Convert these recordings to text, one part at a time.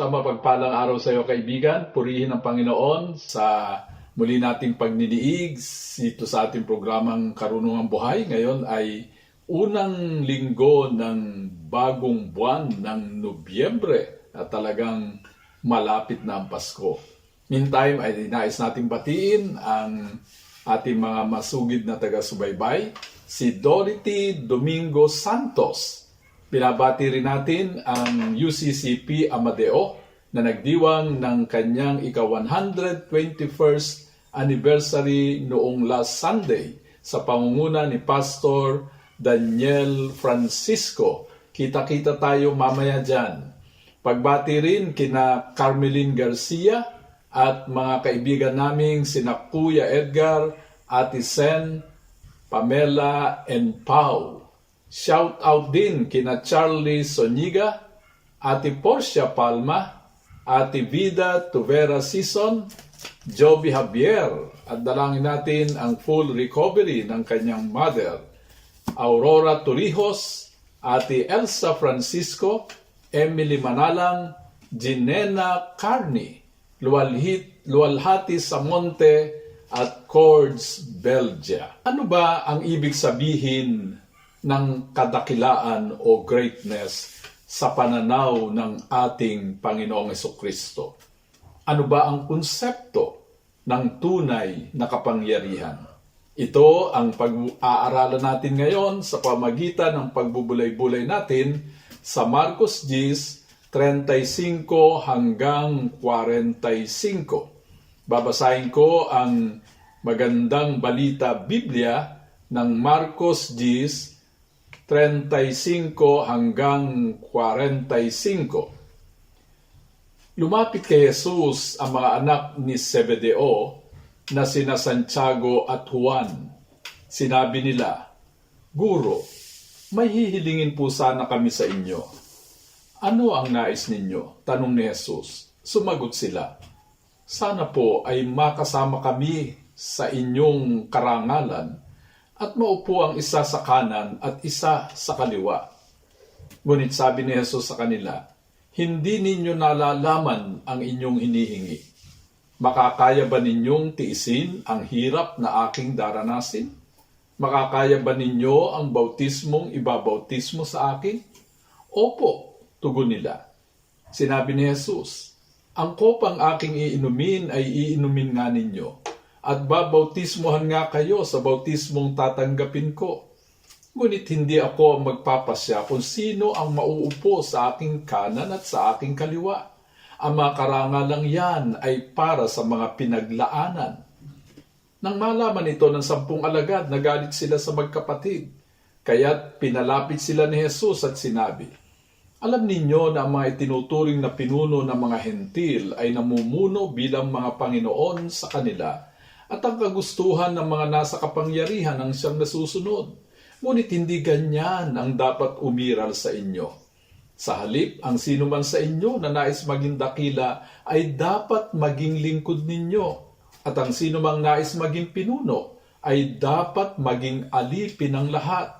Sa mapagpalang araw sa iyo kaibigan, purihin ang Panginoon sa muli nating pagniniig dito sa ating programang Karunungang Buhay. Ngayon ay unang linggo ng bagong buwan ng Nobyembre at talagang malapit na ang Pasko. Meantime ay nais nating batiin ang ating mga masugid na taga-subaybay, si Dorothy Domingo Santos. Binabati rin natin ang UCCP Amadeo na nagdiwang ng kanyang ika-121st anniversary noong last Sunday sa pangunguna ni Pastor Daniel Francisco. Kita-kita tayo mamaya dyan. Pagbati rin kina Carmelin Garcia at mga kaibigan naming sina Kuya Edgar, Ate Sen, Pamela, and Pau. Shout out din kina Charlie Soniga, Ate Portia Palma, Ate Vida Tuvera Sison, Joby Javier, at dalangin natin ang full recovery ng kanyang mother, Aurora Torrijos, Ate Elsa Francisco, Emily Manalang, Ginena Carney, Lualhit, Lualhati Samonte, at Cords, Belgia. Ano ba ang ibig sabihin ng kadakilaan o greatness sa pananaw ng ating Panginoong Kristo? Ano ba ang konsepto ng tunay na kapangyarihan? Ito ang pag-aaralan natin ngayon sa pamagitan ng pagbubulay-bulay natin sa Marcos 10, 35 hanggang 45. Babasahin ko ang magandang balita Biblia ng Marcos 10, 35 hanggang 45. Lumapit kay Jesus ang mga anak ni Zebedeo na sina Santiago at Juan. Sinabi nila, Guro, may hihilingin po sana kami sa inyo. Ano ang nais ninyo? Tanong ni Jesus. Sumagot sila, Sana po ay makasama kami sa inyong karangalan at maupo ang isa sa kanan at isa sa kaliwa. Ngunit sabi ni Jesus sa kanila, Hindi ninyo nalalaman ang inyong hinihingi. Makakaya ba ninyong tiisin ang hirap na aking daranasin? Makakaya ba ninyo ang bautismong ibabautismo sa akin? Opo, tugon nila. Sinabi ni Jesus, Ang kopang aking iinumin ay iinumin nga ninyo, at babautismohan nga kayo sa bautismong tatanggapin ko. Ngunit hindi ako ang magpapasya kung sino ang mauupo sa aking kanan at sa aking kaliwa. Ang mga karangalang yan ay para sa mga pinaglaanan. Nang malaman ito ng sampung alagad, nagalit sila sa magkapatid. Kaya't pinalapit sila ni Jesus at sinabi, Alam ninyo na ang mga itinuturing na pinuno ng mga hentil ay namumuno bilang mga Panginoon sa kanila at ang kagustuhan ng mga nasa kapangyarihan ang siyang nasusunod. Ngunit hindi ganyan ang dapat umiral sa inyo. Sa halip, ang sino man sa inyo na nais maging dakila ay dapat maging lingkod ninyo. At ang sino mang nais maging pinuno ay dapat maging alipin ng lahat.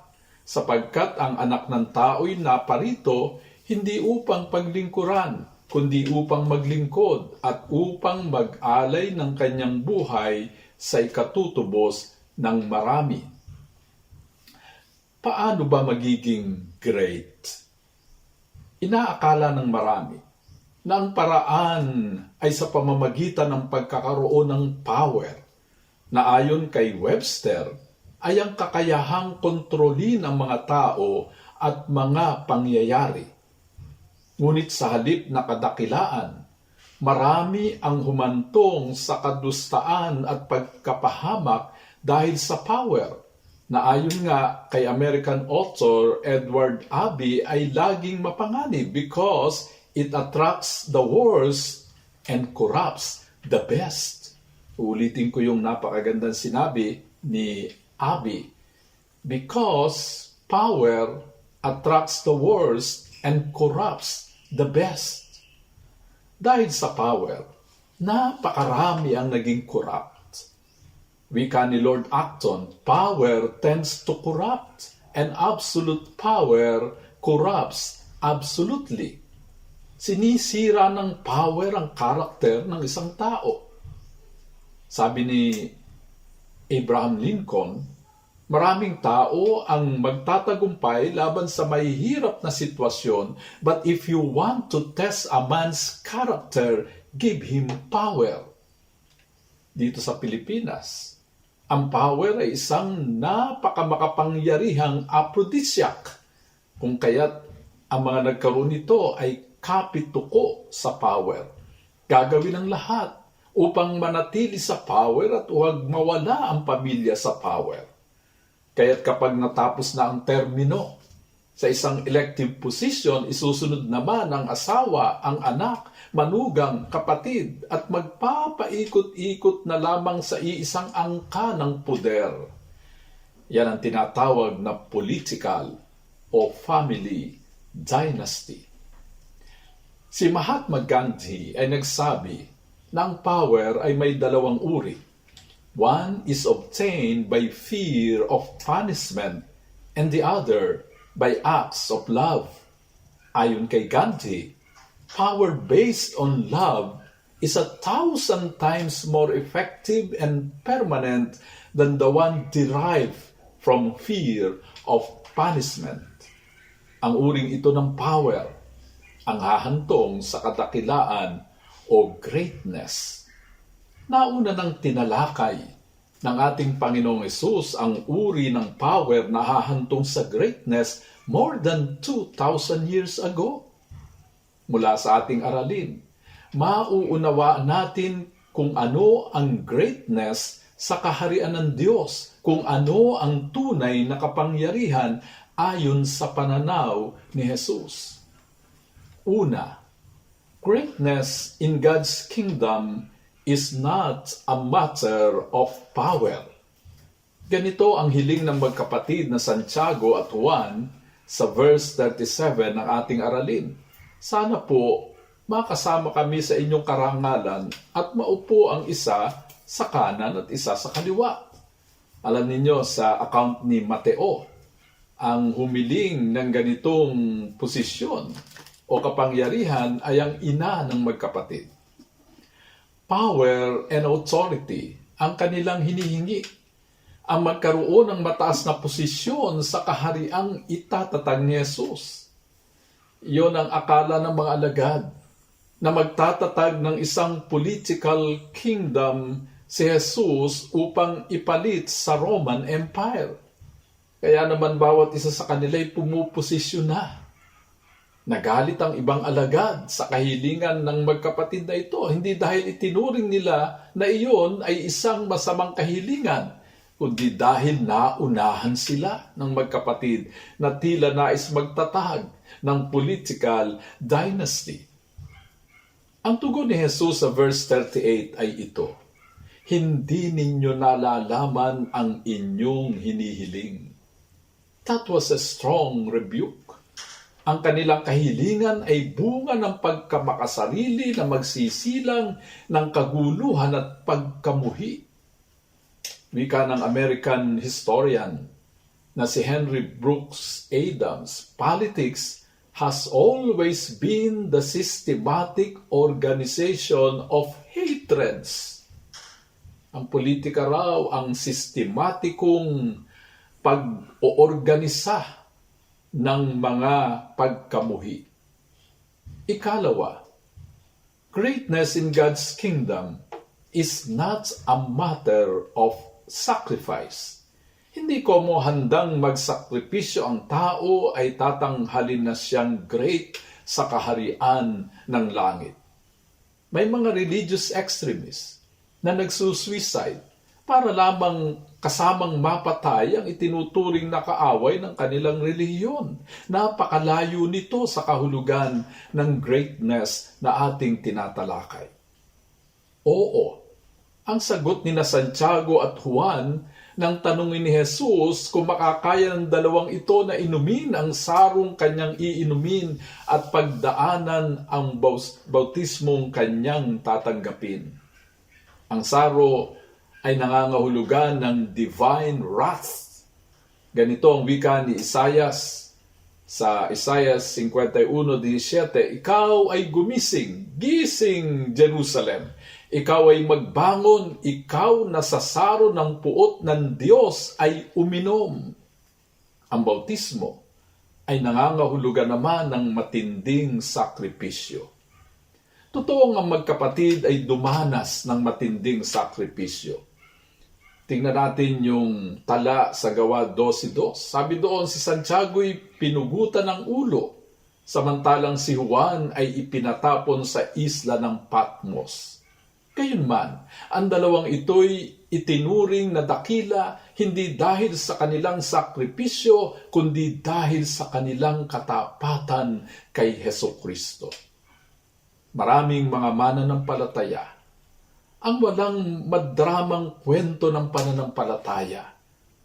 Sapagkat ang anak ng tao'y naparito hindi upang paglingkuran, kundi upang maglingkod at upang mag-alay ng kanyang buhay sa ikatutubos ng marami. Paano ba magiging great? Inaakala ng marami na ang paraan ay sa pamamagitan ng pagkakaroon ng power na ayon kay Webster ay ang kakayahang kontrolin ang mga tao at mga pangyayari. Ngunit sa halip na kadakilaan, marami ang humantong sa kadustaan at pagkapahamak dahil sa power na ayon nga kay American author Edward Abbey ay laging mapanganib because it attracts the worst and corrupts the best. Ulitin ko yung napakagandang sinabi ni Abi. Because power attracts the worst and corrupts the best. Dahil sa power, napakarami ang naging corrupt. Wika ni Lord Acton, power tends to corrupt and absolute power corrupts absolutely. Sinisira ng power ang karakter ng isang tao. Sabi ni Abraham Lincoln, maraming tao ang magtatagumpay laban sa mahihirap na sitwasyon, but if you want to test a man's character, give him power. Dito sa Pilipinas, ang power ay isang napakamakapangyarihang aphrodisiac, kung kaya't ang mga nagkaroon nito ay kapituko sa power. Gagawin ang lahat upang manatili sa power at huwag mawala ang pamilya sa power. Kaya't kapag natapos na ang termino sa isang elective position, isusunod naman ang asawa, ang anak, manugang, kapatid at magpapaikot-ikot na lamang sa iisang angka ng puder. Yan ang tinatawag na political o family dynasty. Si Mahatma Gandhi ay nagsabi na ang power ay may dalawang uri. One is obtained by fear of punishment and the other by acts of love. Ayon kay Gandhi, power based on love is a thousand times more effective and permanent than the one derived from fear of punishment. Ang uring ito ng power ang hahantong sa kadakilaan o greatness. Nauna nang tinalakay ng ating Panginoong Yesus ang uri ng power na hahantong sa greatness more than 2,000 years ago. Mula sa ating aralin, mauunawaan natin kung ano ang greatness sa kaharian ng Diyos, kung ano ang tunay na kapangyarihan ayon sa pananaw ni Jesus. Una, greatness in God's kingdom is not a matter of power. Ganito ang hiling ng magkapatid na Santiago at Juan sa verse 37 ng ating aralin. Sana po makasama kami sa inyong karangalan at maupo ang isa sa kanan at isa sa kaliwa. Alam ninyo sa account ni Mateo, ang humiling ng ganitong posisyon o kapangyarihan ay ang ina ng magkapatid. Power and authority ang kanilang hinihingi. Ang magkaroon ng mataas na posisyon sa kahariang itatatag ni Jesus. Iyon ang akala ng mga alagad na magtatatag ng isang political kingdom si Jesus upang ipalit sa Roman Empire. Kaya naman bawat isa sa kanila ay pumuposisyon na. Nagalit ang ibang alagad sa kahilingan ng magkapatid na ito, hindi dahil itinuring nila na iyon ay isang masamang kahilingan, kundi dahil naunahan sila ng magkapatid na tila nais magtatag ng political dynasty. Ang tugon ni Jesus sa verse 38 ay ito, Hindi ninyo nalalaman ang inyong hinihiling. That was a strong rebuke. Ang kanilang kahilingan ay bunga ng pagkamakasarili na magsisilang ng kaguluhan at pagkamuhi. Wika ng American historian na si Henry Brooks Adams, politics has always been the systematic organization of hatreds. Ang politika raw ang sistematikong pag-oorganisa ng mga pagkamuhi. Ikalawa, greatness in God's kingdom is not a matter of sacrifice. Hindi ko mo handang magsakripisyo ang tao ay tatanghalin na siyang great sa kaharian ng langit. May mga religious extremists na nagsusuicide para lamang kasamang mapatay ang itinuturing na kaaway ng kanilang relihiyon. Napakalayo nito sa kahulugan ng greatness na ating tinatalakay. Oo, ang sagot ni na Santiago at Juan nang tanungin ni Jesus kung makakaya ng dalawang ito na inumin ang sarong kanyang iinumin at pagdaanan ang bautismong kanyang tatanggapin. Ang saro ay nangangahulugan ng divine wrath. Ganito ang wika ni Isayas sa Isaiah 51:17, Ikaw ay gumising, gising Jerusalem. Ikaw ay magbangon, ikaw na sa saro ng puot ng Diyos ay uminom. Ang bautismo ay nangangahulugan naman ng matinding sakripisyo. Totoo ang magkapatid ay dumanas ng matinding sakripisyo. Tingnan natin yung tala sa gawa 12.2. Sabi doon, si Santiago'y pinugutan ng ulo, samantalang si Juan ay ipinatapon sa isla ng Patmos. Gayunman, ang dalawang ito'y itinuring na dakila hindi dahil sa kanilang sakripisyo, kundi dahil sa kanilang katapatan kay Heso Kristo. Maraming mga mananampalataya ang walang madramang kwento ng pananampalataya.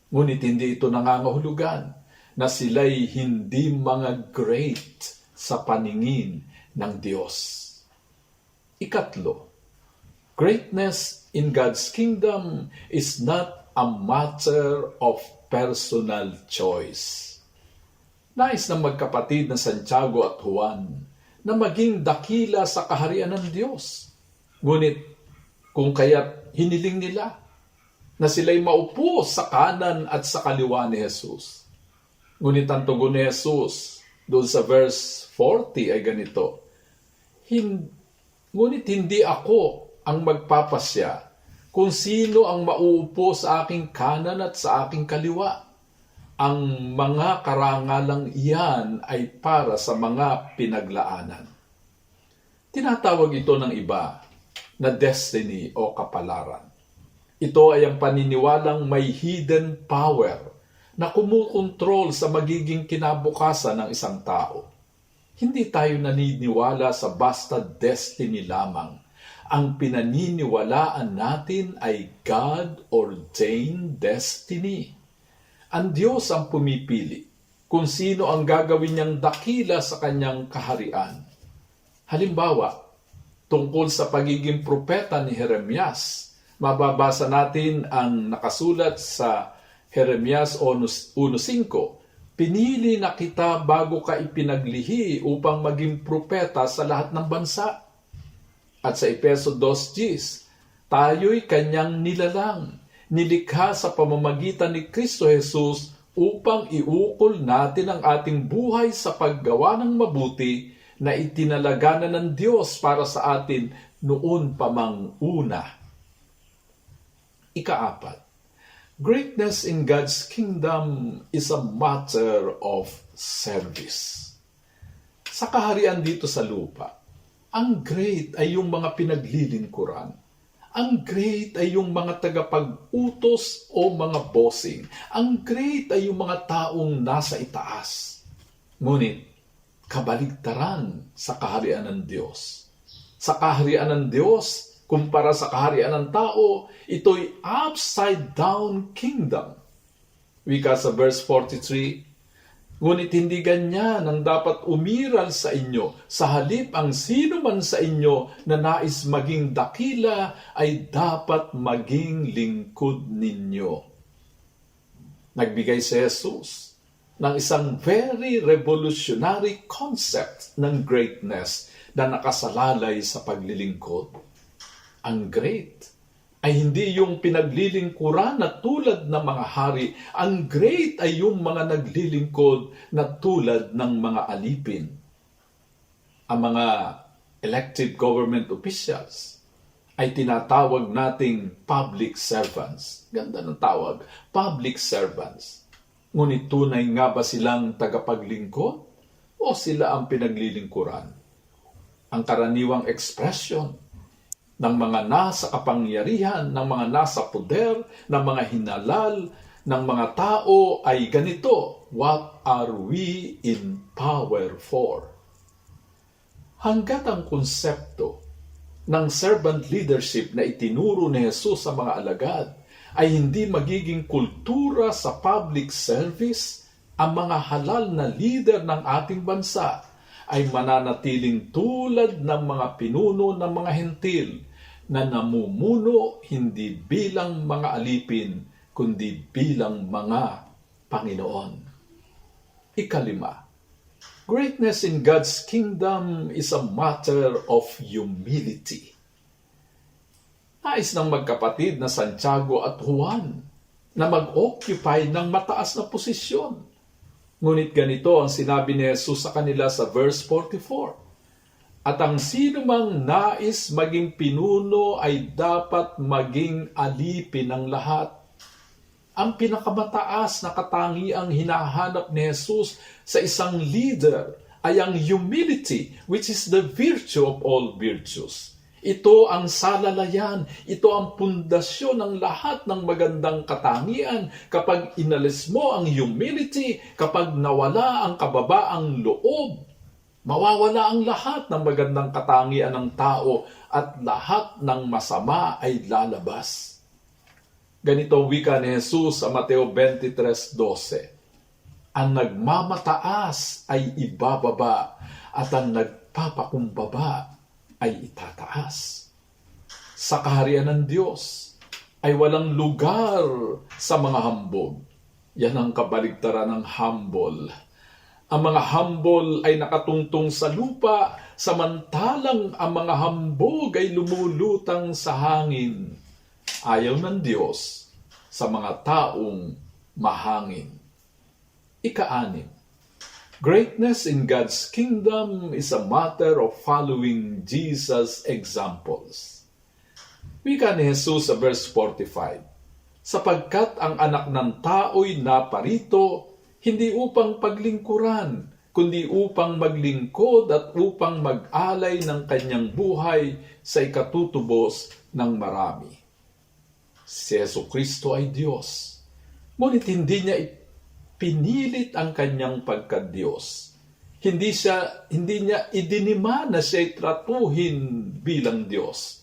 Ngunit hindi ito nangangahulugan na sila'y hindi mga great sa paningin ng Diyos. Ikatlo, greatness in God's kingdom is not a matter of personal choice. Nais ng magkapatid na Santiago at Juan na maging dakila sa kaharian ng Diyos. Ngunit kung kaya't hiniling nila na sila'y maupo sa kanan at sa kaliwa ni Jesus. Ngunit ang tugon ni Jesus doon sa verse 40 ay ganito, Hin- Ngunit hindi ako ang magpapasya kung sino ang mauupo sa aking kanan at sa aking kaliwa. Ang mga karangalang iyan ay para sa mga pinaglaanan. Tinatawag ito ng iba na destiny o kapalaran. Ito ay ang paniniwalang may hidden power na kumukontrol sa magiging kinabukasan ng isang tao. Hindi tayo naniniwala sa basta destiny lamang. Ang pinaniniwalaan natin ay God-ordained destiny. Ang Diyos ang pumipili kung sino ang gagawin niyang dakila sa kanyang kaharian. Halimbawa, tungkol sa pagiging propeta ni Jeremias, mababasa natin ang nakasulat sa Jeremias 1.5, Pinili na kita bago ka ipinaglihi upang maging propeta sa lahat ng bansa. At sa Epeso 2.10, tayo'y kanyang nilalang, nilikha sa pamamagitan ni Kristo Jesus upang iukol natin ang ating buhay sa paggawa ng mabuti na itinalaga na ng Diyos para sa atin noon pa mang una. Ikaapat, greatness in God's kingdom is a matter of service. Sa kaharian dito sa lupa, ang great ay yung mga pinaglilingkuran. Ang great ay yung mga tagapag-utos o mga bossing. Ang great ay yung mga taong nasa itaas. Ngunit, kabaligtaran sa kaharian ng Diyos. Sa kaharian ng Diyos, kumpara sa kaharian ng tao, ito'y upside down kingdom. Wika sa verse 43, Ngunit hindi ganyan ang dapat umiral sa inyo. Sa halip ang sino man sa inyo na nais maging dakila ay dapat maging lingkod ninyo. Nagbigay si Jesus ng isang very revolutionary concept ng greatness na nakasalalay sa paglilingkod. Ang great ay hindi yung pinaglilingkuran na tulad ng mga hari. Ang great ay yung mga naglilingkod na tulad ng mga alipin. Ang mga elected government officials ay tinatawag nating public servants. Ganda ng tawag, public servants. Ngunit tunay nga ba silang tagapaglingkod o sila ang pinaglilingkuran? Ang karaniwang expression ng mga nasa kapangyarihan, ng mga nasa poder, ng mga hinalal, ng mga tao ay ganito, What are we in power for? Hanggat ang konsepto ng servant leadership na itinuro ni Jesus sa mga alagad ay hindi magiging kultura sa public service, ang mga halal na leader ng ating bansa ay mananatiling tulad ng mga pinuno ng mga hentil na namumuno hindi bilang mga alipin, kundi bilang mga Panginoon. Ikalima, Greatness in God's kingdom is a matter of humility. Nais ng magkapatid na Santiago at Juan na mag-occupy ng mataas na posisyon. Ngunit ganito ang sinabi ni Jesus sa kanila sa verse 44. At ang sino mang nais maging pinuno ay dapat maging alipin ng lahat ang pinakamataas na katangiang hinahanap ni Jesus sa isang leader ay ang humility, which is the virtue of all virtues. Ito ang salalayan, ito ang pundasyon ng lahat ng magandang katangian. Kapag inalis mo ang humility, kapag nawala ang kababaang loob, mawawala ang lahat ng magandang katangian ng tao at lahat ng masama ay lalabas. Ganito ang wika ni Jesus sa Mateo 23.12. Ang nagmamataas ay ibababa at ang nagpapakumbaba ay itataas. Sa kaharian ng Diyos ay walang lugar sa mga hambog. Yan ang kabaligtaran ng humble. Ang mga humble ay nakatungtong sa lupa, samantalang ang mga hambog ay lumulutang sa hangin ayaw ng Diyos sa mga taong mahangin. Ikaanim, Greatness in God's kingdom is a matter of following Jesus' examples. Wika ni Jesus sa verse 45, Sapagkat ang anak ng tao'y naparito, hindi upang paglingkuran, kundi upang maglingkod at upang mag-alay ng kanyang buhay sa ikatutubos ng marami si Yeso Kristo ay Diyos. Ngunit hindi niya pinilit ang kanyang pagka-Diyos. Hindi siya hindi niya idinima na siya tratuhin bilang Diyos.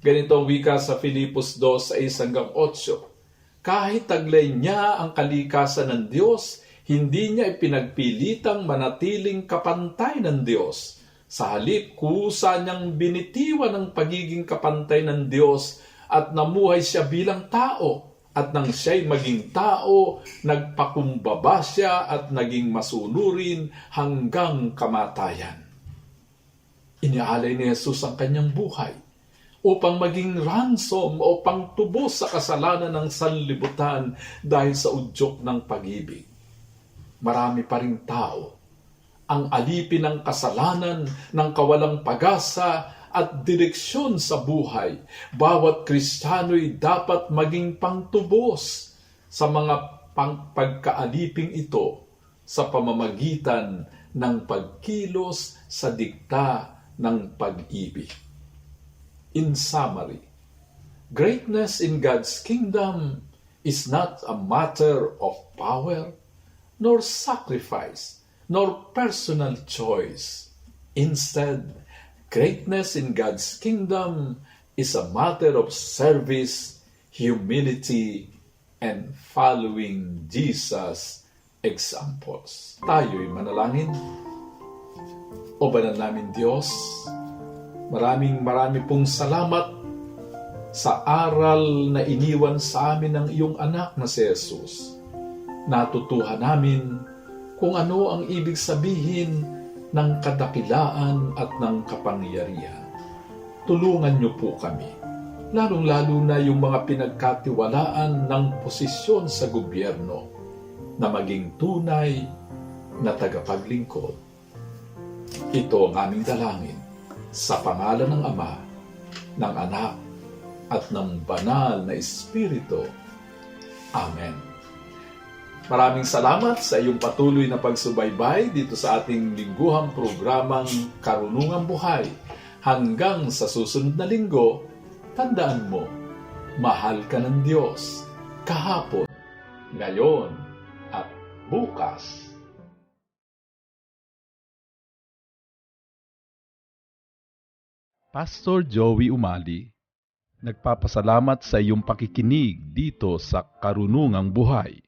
Ganito ang wika sa Filipos 2, 6 hanggang 8. Kahit taglay niya ang kalikasan ng Diyos, hindi niya ipinagpilitang manatiling kapantay ng Diyos. Sa halip, kusa niyang binitiwan ang pagiging kapantay ng Diyos at namuhay siya bilang tao. At nang siya'y maging tao, nagpakumbaba siya at naging masunurin hanggang kamatayan. Inialay ni Jesus ang kanyang buhay upang maging ransom o pangtubos sa kasalanan ng sanlibutan dahil sa udyok ng pag-ibig. Marami pa ring tao ang alipin ng kasalanan ng kawalang pag-asa at direksyon sa buhay. Bawat Kristiyano'y dapat maging pangtubos sa mga pang pagkaaliping ito sa pamamagitan ng pagkilos sa dikta ng pag-ibig. In summary, greatness in God's kingdom is not a matter of power, nor sacrifice, nor personal choice. Instead, greatness in God's kingdom is a matter of service, humility, and following Jesus' examples. Tayo'y manalangin. O banal namin Diyos, maraming marami pong salamat sa aral na iniwan sa amin ng iyong anak na si Jesus. Natutuhan namin kung ano ang ibig sabihin ng kadakilaan at ng kapangyarihan. Tulungan niyo po kami, lalong-lalo na yung mga pinagkatiwalaan ng posisyon sa gobyerno na maging tunay na tagapaglingkod. Ito ang aming dalangin sa pangalan ng Ama, ng Anak, at ng Banal na Espiritu. Amen. Maraming salamat sa iyong patuloy na pagsubaybay dito sa ating lingguhang programang Karunungang Buhay. Hanggang sa susunod na linggo, tandaan mo, mahal ka ng Diyos kahapon, ngayon, at bukas. Pastor Joey Umali, nagpapasalamat sa iyong pakikinig dito sa Karunungang Buhay.